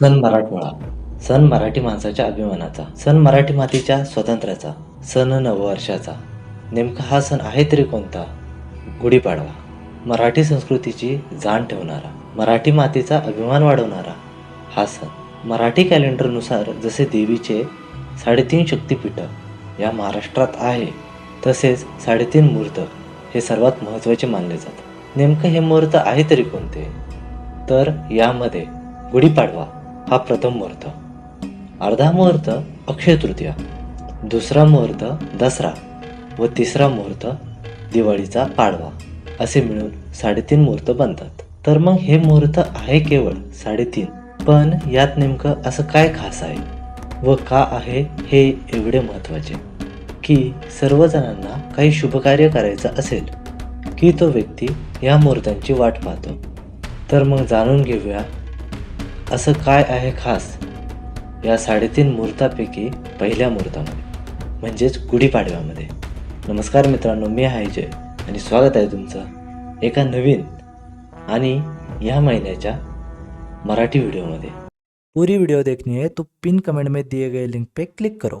सन मराठमोळा. सण मराठी माणसाच्या अभिमानाचा. सण मराठी मातीच्या स्वातंत्र्याचा. सण नववर्षाचा. नेमका हा सण आहे तरी कोणता? गुढीपाडवा. मराठी संस्कृतीची जाण ठेवणारा. मराठी मातीचा अभिमान वाढवणारा हा सण. मराठी कॅलेंडरनुसार जसे देवीचे साडेतीन शक्तिपीठं या महाराष्ट्रात आहे तसेच साडेतीन मुहूर्त हे सर्वात महत्त्वाचे मानले जातात. नेमकं हे मुहूर्त आहे तरी कोणते? तर यामध्ये गुढीपाडवा हा प्रथम मुहूर्त. अर्धा मुहूर्त अक्षय तृतीया. दुसरा मुहूर्त दसरा. व तिसरा मुहूर्त दिवाळीचा पाडवा. असे मिळून साडेतीन मुहूर्त बनतात. तर मग हे मुहूर्त आहे केवळ साडेतीन. पण यात नेमकं असं काय खास आहे? व का आहे हे एवढे महत्त्वाचे? की सर्वजणांना काही शुभकार्य करायचं असेल की तो व्यक्ती या मुहूर्तांची वाट पाहतो? तर मग जाणून घेऊया असं काय आहे खास? या साडेतीन मुहूर्तापैकी पहिल्या मुहूर्तामध्ये म्हणजेच गुढीपाडव्यामध्ये. नमस्कार मित्रांनो मी आहे जय आणि स्वागत आहे तुमचं एका नवीन आणि या महिन्याच्या मराठी वीडियो में पूरी वीडियो देखनी है तो पिन कमेंट में दिए गए लिंक पे क्लिक करो.